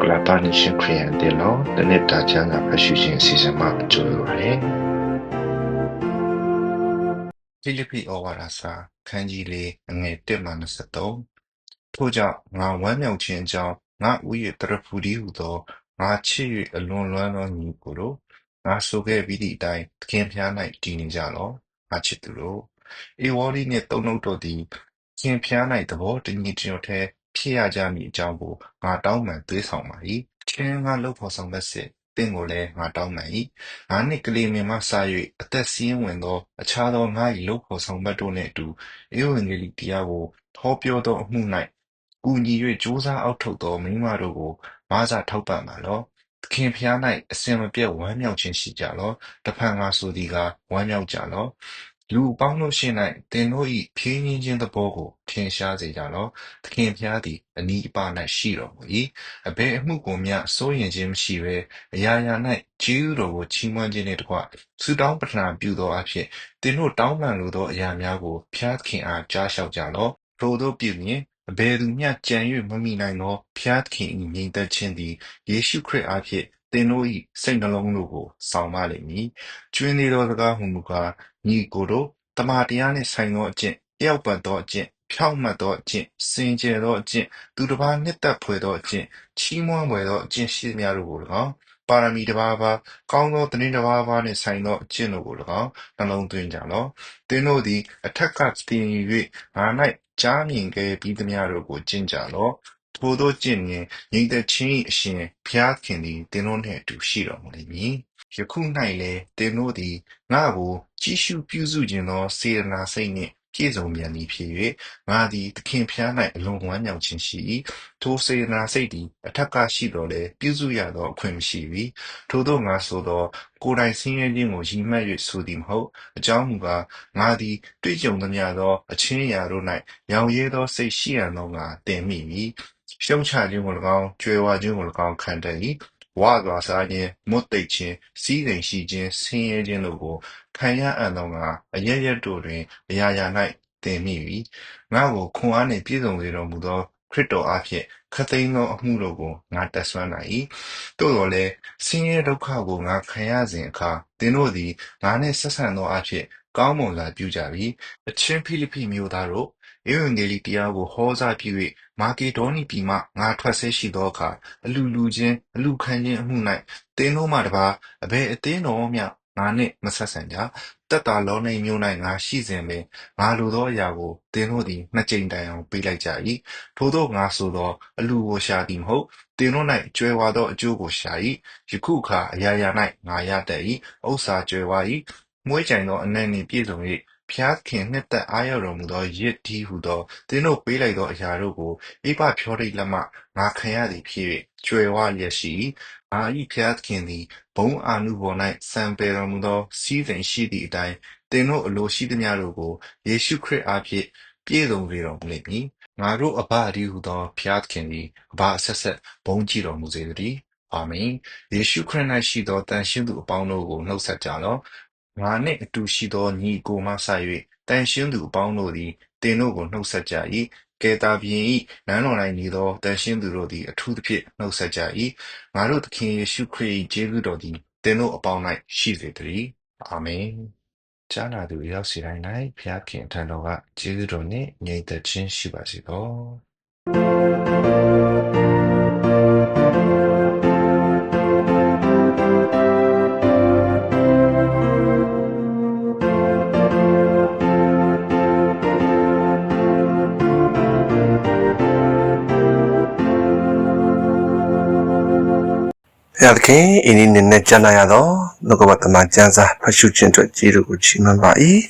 ကလတာနိရှင်ခရီးယန်တေလောတနစ်တာချမ်းသာဖရှုရှင်စီစဉ်မှာကြိုးရပါတယ်ဖိလိပ္ပိဩဝါဒစာခန်းကြီးလေးအငယ်1မှ23ထို့ကြောင့်ငါဝမ်းမြောက်ခြင်းကြောင့်ငါဥယျတရဖူဒီဟုသောငါချစ်၍အလွန်လွမ်းသောညီကိုတို့ငါဆိုခဲ့ပြီးသည့်အတိုင်းသခင်ဖျား၌တည်နေကြလောငါချစ်သူတို့ဧဝေါလိနှင့်သုံးနှုတ်တော်သည်သခင်ဖျား၌သဘောတညီတညွတ်တည်း ဖြစ်ရကြမည်အကြောင်းကို ငါတောင်းပန်သွေးဆောင်ပါ၏ချင်းငါလှုပ်ဖော်ဆောင်ဘက်စစ်တင့်ကိုလည်း ငါတောင်းပန်၏ငါနှင့် ကလေးမင်မှစ၍အသက်စည်းဝင်သော အခြားသော ငါ၏လှုပ်ဖော်ဆောင်ဘက်တို့နှင့်အတူ ဧဝံဂေလိတရားကို ဟောပြောသောအမှု၌ကူညီ၍ကြိုးစားအောက်ထုတ်သော မိန်းမတို့ကိုမဆထောက်ပံ့ပါလော့ သခင်ဖျား၌အစင်မပြတ်ဝမ်းမြောက်ခြင်းရှိကြလော့ တဖန် ငါဆိုသည်ကဝမ်းမြောက်ကြလော့ လူအပေါင်းတို့ရှေ့၌သင်တို့၏ဖြည်းညင်းခြင်းသဘောကို ထင်ရှားစေကြလော့ သခင်ဖျားသည် အနီးအပါး၌ရှိတော်မူ၏အဘယ်အမှုကိုမျှ စိုးရင်ခြင်းမရှိဘဲ အရာရာ၌ကျေးဇူးတော်ကို ချီးမွမ်းခြင်းနှင့်တကွ ဆုတောင်းပတနာပြုသောအဖြစ်သင်တို့တောင်းပန်လိုသောအရာများကိုဖျားသခင်အား ကြားလျှောက်ကြလော့ ထိုတို့ပြုလျင် အဘယ်သူမျှ ကြံ၍မမိနိုင်သောဖျားသခင်၏ငြိမ်သက်ခြင်းသည် ယေရှုခရစ်အားဖြင့် သင်တို့၏စိတ်နှလုံးတို့ကို ဆောင်မလိမ့်မည်။ကျွင်းသေးသောစကားဟူမူကား ညီကိုတို့တမန်တရားနှင့်ဆိုင်သောအကျင့် လျောက်ပတ်သောအကျင့် ဖြောင့်မတ်သောအကျင့် စင်ကြယ်သောအကျင့် သူတစ်ပါးနှစ်သက်ဖွယ်သောအကျင့် ချီးမွမ်းဖွယ်သောအကျင့်ရှိသမျှတို့ကို၎င်း ပါရမီတစ်ပါးပါး ကောင်းသောသတင်းတစ်ပါးပါးနှင့်ဆိုင်သောအကျင့်တို့ကို၎င်း နှလုံးသွင်းကြလော့ သင်တို့သည် အထက်ကတင်၍ငါ၌ကြားမြင်ခဲ့ပြီးသမျှတို့ကို ကျင့်ကြလော့ ထိုသောကျင့်ရင်ညီသက်ချင်း၏အရှင်ဖျားခင်သည်သင်တို့နှင့်အတူရှိတော်မူလိမ့်မည်ယခု၌လည်းသင်တို့သည်ငါ့ကိုကြည့်ရှုပြုစုခြင်းသောစေတနာစိတ်နှင့်ပြည့်စုံပြန်သည်ဖြစ်၍ငါသည်သခင်ဖျား၌အလွန်ဝမ်းမြောက်ခြင်းရှိ၏ထိုစေတနာစိတ်သည်အထက်ကရှိတော်လဲပြုစုရသောအခွင့်မရှိပြီထို့သောငါဆိုသောကိုယ်တိုင်ဆင်းရဲခြင်းကိုရည်မှတ်၍ဆိုသည်မဟုတ်အကြောင်းမူကားငါသည်တွေ့ကြုံသမျှသောအချင်းအရာတို့၌ရောင်ရဲသောစိတ်ရှိရန်သောငါတင်မိမည် ရှုံချခြင်းကို၎င်း ကြွယ်ဝခြင်းကို၎င်း ခံတတ်၏ဝါစွာစားခြင်း မွတ်သိပ်ခြင်းစီးစိမ်ရှိခြင်း ဆင်းရဲခြင်းတို့ကို ခံရအံ့သောငါအရရက်တို့တွင် အရာရာ၌တင်မိပြီငါ့ကို ခွန်အားနှင့် ပြည့်စုံစေတော်မူသော ခရစ်တော်အားဖြင့်ခတ်သိမ်းသောအမှုတို့ကို ငါတတ်ဆွမ်းနိုင်၏သို့တော်လည်း ဆင်းရဲဒုက္ခကို ငါခံရစဉ်အခါ သင်တို့သည် ငါနှင့်ဆက်ဆံသောအဖြစ်ကောင်းမွန်စွာ ပြုကြပြီ အချင်းဖိလိပ္ပိမြို့သားတို့ ဧဝံဂေလိတရားကို ဟောကြားပြု၍မာကေဒေါနိပြည်မှ ငါထွက်ဆဲရှိသောအခါ အလူလူချင်း အလူခံခြင်းအမှု၌သင်တို့မှတပါအဘယ်အသင်းတော်မျှ ငါနှင့် မဆက်ဆံကြတက်တာလောနေမျိုး၌ငါရှိစဉ်ပင် ငါလိုသောအရာကို သင်တို့သည် နှစ်ကြိမ်တိုင်အောင် ပေးလိုက်ကြ၏ထို့သောငါဆိုသောအလူကိုရှာသည်မဟုတ် သင်တို့၌ကြွယ်ဝသောအကျိုးကို ရှာ၏ယခုအခါ အရာရာ၌ငါရတတ်၏ဥစ္စာကြွယ်ဝ၏မွေးကြိမ်သောအနံ့နှင့် ပြည့်စုံ၍ ဖျားခင် နှစ်သက်အားရတော်မူသောရစ်ဒီဟုသော သင်တို့ပေးလိုက်သောအရာတို့ကိုအိပဖြောရိလက်မှ ငါခံရသည်ဖြစ်၍ကြွယ်ဝလျက်ရှိ၏အာဤဖျားခင်သည် ဘုံအာနုဘော်၌စံပယ်တော်မူသောစီးစိမ်ရှိသည့်အတိုင်း သင်တို့အလိုရှိသမျှတို့ကို ယေရှုခရစ်အားဖြင့် ပြည့်စုံစေတော်မူလိမ့်မည် ငါတို့အဘအဒီဟုသောဖျားခင်သည်အဘဆက်ဆက် ဘုံကြည်တော်မူစေတည်း အာမင် ယေရှုခရစ်၌ရှိသောတန်ရှင်းသူအပေါင်းတို့ကို နှုတ်ဆက်ကြလော့ ငါနှင့်အတူရှိသော ညီကိုမှဆ၍တန်ရှင်းသူအပေါင်းတို့သည်တင်တို့ကို နှုတ်ဆက်ကြ၏ကဲတာပြင်၏နန်းတော်၌နေသောတန်ရှင်းသူတို့သည် အထူးသဖြင့် နှုတ်ဆက်ကြ၏ငါတို့သခင်ယေရှုခရစ်၏ကျေးဇူးတော်သည်တင်တို့အပေါင်း၌ရှိစေတည်း အာမင် ကြားနာသူရောက်စီတိုင်း၌ဘုရားခင်ထံတော်က ကျေးဇူးတော်နှင့်ညီသက်ခြင်း ရှိပါစေသော ရားသခင်အင်းဒီနေ့နဲ့ကြားနာရတော့နှုတ်ကပတ်သမာကျမ်းစာဖတ်ရှုခြင်းအတွက်ကျေးဇူးကိုချီးမွမ်းပါ၏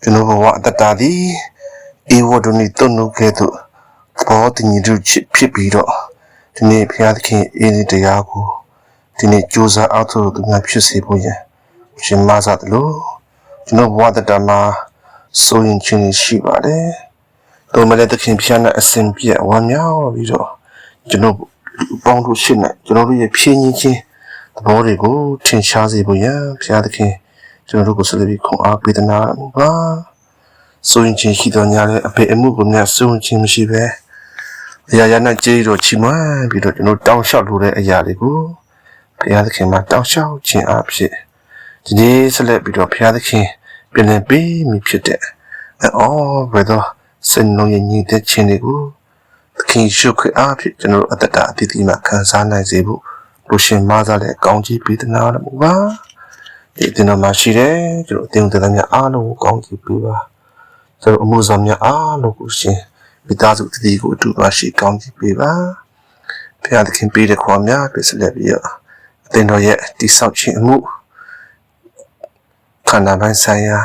ကျွန်တော်ဘဝအတ္တသည်ဧဝဒုန်ဤတုန်နုကဲ့သို့သဘောတည်ညီသူဖြစ်ပြီးတော့ဒီနေ့ဘုရားသခင်အင်းဒီတရားကိုဒီနေ့ကြိုးစားအားထုတ်သူများဖြစ်စေဖို့ရန်ရှင်မဆတ်လို့ကျွန်တော်ဘဝတတ္တမှာစိုးရင်ခြင်းရှိပါတယ်တော်မလည်းသခင်ဖျားနဲ့အစဉ်ပြည့်ဝမ်းမြောက်ပြီးတော့ကျွန်တော် ပေါင်းလို့ရှိနေကျွန်တော်တို့ရဲ့ဖြည့်ညင်းခြင်းသဘောတွေကိုထင်ရှားစေဖို့ရန်ဘုရားသခင်ကျွန်တော်တို့ကိုဆက်လက်ပြီးခွန်အားပေးသနာမှုပါဆိုရင်ချင်းရှိတော်ညာတဲ့အဖေအမှုကိုများစိုးရင်ချင်းမရှိပဲအရာရာနဲ့ကြေးတော့ချီးမွမ်းပြီးတော့ကျွန်တော်တောင်းလျှောက်လို့တဲ့အရာလေးကိုဘုရားသခင်မှာတောင်းလျှောက်ခြင်းအဖြစ်ဒီနေ့ဆက်လက်ပြီးတော့ဘုရားသခင်ပြင်လည်ပေးမိဖြစ်တဲ့အော်ဘယ်တော့စင်လုံးရဲ့ညီတဲ့ခြင်းတွေကို သခင်ရှုခွင့်အဖြစ်ကျွန်တော်တို့အတ္တအတိအတိမှာခံစားနိုင်စေဖို့လူရှင်မသားတဲ့ကောင်းကြီးပေးသနာတော်မူပါဒီအတင်တော်မှာရှိတယ်ကျွန်တော်အတင်တော်များအားလုံးကိုကောင်းကြီးပေးပါကျွန်တော်အမှုဆောင်များအားလုံးကိုရှင်မိသားစုတတိကိုအတူပါရှိကောင်းကြီးပေးပါဘုရားသခင်ပေးတဲ့ခွာများပြည့်စလက်ပြီးတော့အတင်တော်ရဲ့တိဆောက်ခြင်းအမှုခန္ဓာပိုင်းဆိုင်ရာ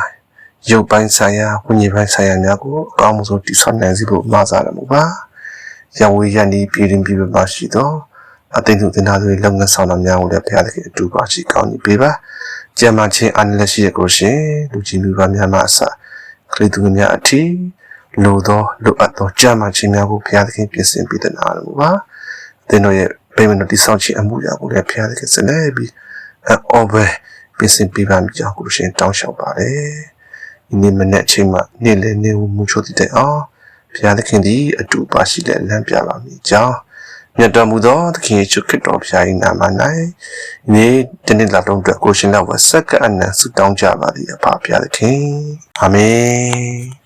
ရုပ်ပိုင်းဆိုင်ရာဝိညာဉ်ပိုင်းဆိုင်ရာများကိုအကောင်းဆုံးတိဆောက်နိုင်စေဖို့မှာစားရမှုပါ ရဝေရန်ဒီပြည်ရင်ပြည်ပါရှိတော့အသိသူတင်သားတွေလုပ်ငန်းဆောင်တာများကိုလည်းဘုရားသခင်အတူပါရှိကောင်းကြီးပေးပါကျမ်းမာခြင်းအားနည်းလက်ရှိရကိုရှင်လူကြီးလူပါများမှအစခရစ်သူများအထီးလိုသောလိုအပ်သောကြမ်းမှခြင်းများကိုဘုရားသခင်ပြင်ဆင်ပေးတဲ့နာတော်မူပါသင်တို့ရဲ့ပိမနတိဆောက်ခြင်းအမှုရာကိုလည်းဘုရားသခင်စနေပြီးအော်ဘယ်ပြင်ဆင်ပေးပါမကြောက်ကိုရှင်တောင်းလျှောက်ပါတယ်ဒီနေ့မနေ့ချိန်မှာနေ့လည်နေ့ဝမှုချိုးတဲ့အောင် ဘုရားသခင်သည်အတူပါရှိတဲ့လမ်းပြပါမည်ကြောင်းမြတ်တော်မူသောသခင်ယေရှုခရစ်တော်ဘုရား၏နာမ၌ဒီနေ့တနေ့လာလုံးအတွက်ကိုရှင်တော်ဝဆက်ကအနံဆုတောင်းကြပါသည်အဖဘုရားသခင်အာမင်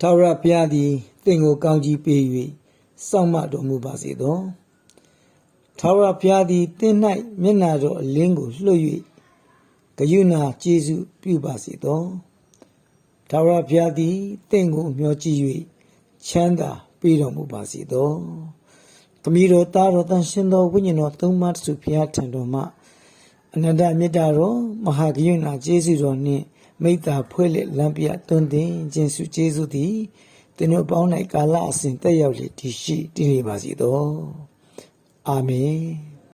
ထာဝရဘုရားသည်သင်ကိုကောင်းကြီးပေး၍စောင့်မတော်မူပါစေသော ထာဝရဘုရားသည်သင်၌မျက်နာတော်အလင်းကိုလွှတ်၍ဂယုဏကျေးဇူးပြုပါစေသောထာဝရဘုရားသည်သင်ကိုမျှော်ကြည့်၍ချမ်းသာပေးတော်မူပါစေသောသမီးတော်သားတော်တန်ရှင်သောဝိညာဉ်တော်သုံးပါးတစုဘုရားထံတော်မှအနန္တမေတ္တာတော်မဟာဂယုဏကျေးဇူးတော်နှင့်မိတ္တာဖွဲ့လက်လမ်းပြတွင်တင်ခြင်းစုကျေးဇူးသည်သင်တို့ပေါင်း၌ကာလအစဉ်တက်ရောက်လေတည်ရှိတည်နေပါစေသော အာမင်